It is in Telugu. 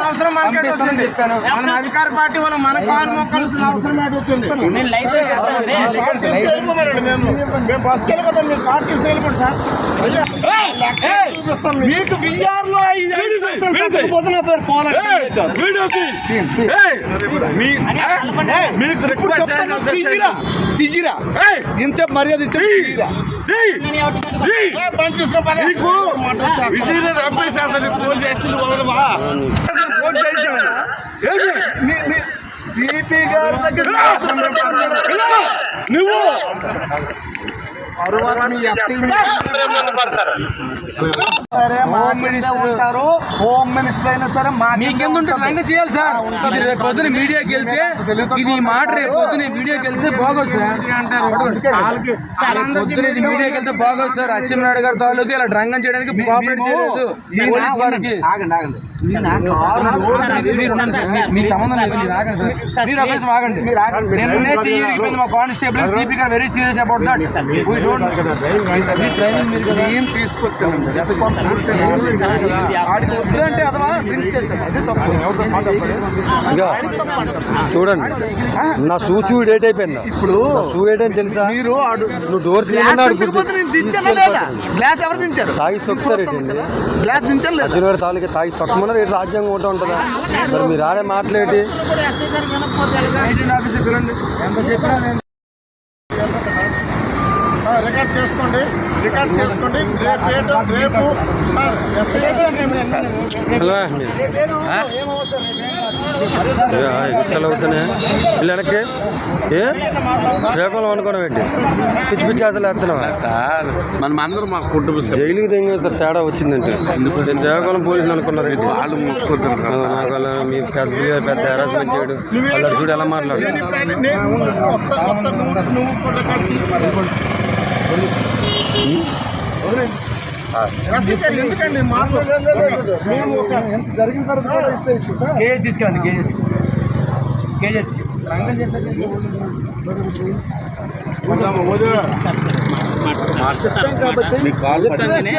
అవసరం మనకి వచ్చింది. మన అధికార పార్టీ వల్ల మన కాలు మొక్కాల్సిన అవసరం ఏంటి వచ్చింది. మేము మేము బస్కి వెళ్ళిపోతాం మీరు సార్ చూపిస్తాం మీకు. రిక్వెస్ట్ తీజిరా. ఇంతసేపు మర్యాద ఇచ్చి తీసుకుని చేస్తుంది వదలవా ఫోన్ చేయించాను సిపి గారి దగ్గర నువ్వు! సరే హోమ్ మినిస్టర్ ఉంటారు. హోమ్ మినిస్టర్ అయినా సరే మా మీకెంత ఉంటుంది. లంగ చేయాలి సార్. ఇది రేపు పొద్దున మీడియాకి వెళ్తే ఇది మాట రేపు పొద్దున మీడియాకి వెళ్తే బాగోదు సార్? పొద్దున ఇది మీడియాకి వెళ్తే బాగోదు సార్. అచ్చెన్నాయుడు గారి తాలూకు ఇలా డ్రంగం చేయడానికి కోఆపరేట్ చేయలేదు. పోలీస్ వారికి. ఆగండి ఆగండి. మీకు సంబంధం లేదు మీరు ఆగండి సార్. మీరు ఒక నిమిషం ఆగండి. నిన్నే చెయ్యి ఇరిగిపోయింది మా కానిస్టేబుల్ సిపి గారు very serious about that we don't me training మీరు కదా. నేను తీసుకొచ్చాను రెస్పాన్సిబిలిటీ ఆడికి వద్దంటే అదవా దించేసాను అది తప్పు. చూడండి నా షూ షూ డేట్ అయిపోయిందా. ఇప్పుడు షూ డేట్ అని తెలుసా? మీరు ఆడు నువ్వు డోర్ గ్లాస్ ఎవరు దించారు? తాగి తొక్కుతారు ఏంటండి? గ్లాస్ లేదా? అర్జున్ తొక్కమన్నారు ఏంటి రాజ్యాంగం ఒకటే ఉంటుందా? మరి మీరు ఆడే మాట్లాడేటి రికార్డ్ చేసుకోండి. రికార్డ్ చేసుకోండి. రేపు రేపు ఇసుకలు అవుతున్నాయి. వీళ్ళు వెనక్కి? ఏ? శ్రీకాకుళం అనుకోవడం ఏంటి పిచ్చి పిచ్చి అసలు వేస్తున్నావా? సార్ మనం అందరం మా కుటుంబ జైలుకి తెంగేస్తారు తేడా వచ్చిందంటే. నేను శ్రీకాకుళం పోలీసులు అనుకున్నారు ఏంటి వాళ్ళు ఆ, నాకు అలా మీ పెద్ద పెద్ద హెరాస్మెంట్ చేయడు. వాళ్ళు చూడు ఎలా మాట్లాడు. కేజీ తీసుకెళ్ళండి కేజీ కేజీహెచ్కి మీ కాల్ పట్టింది.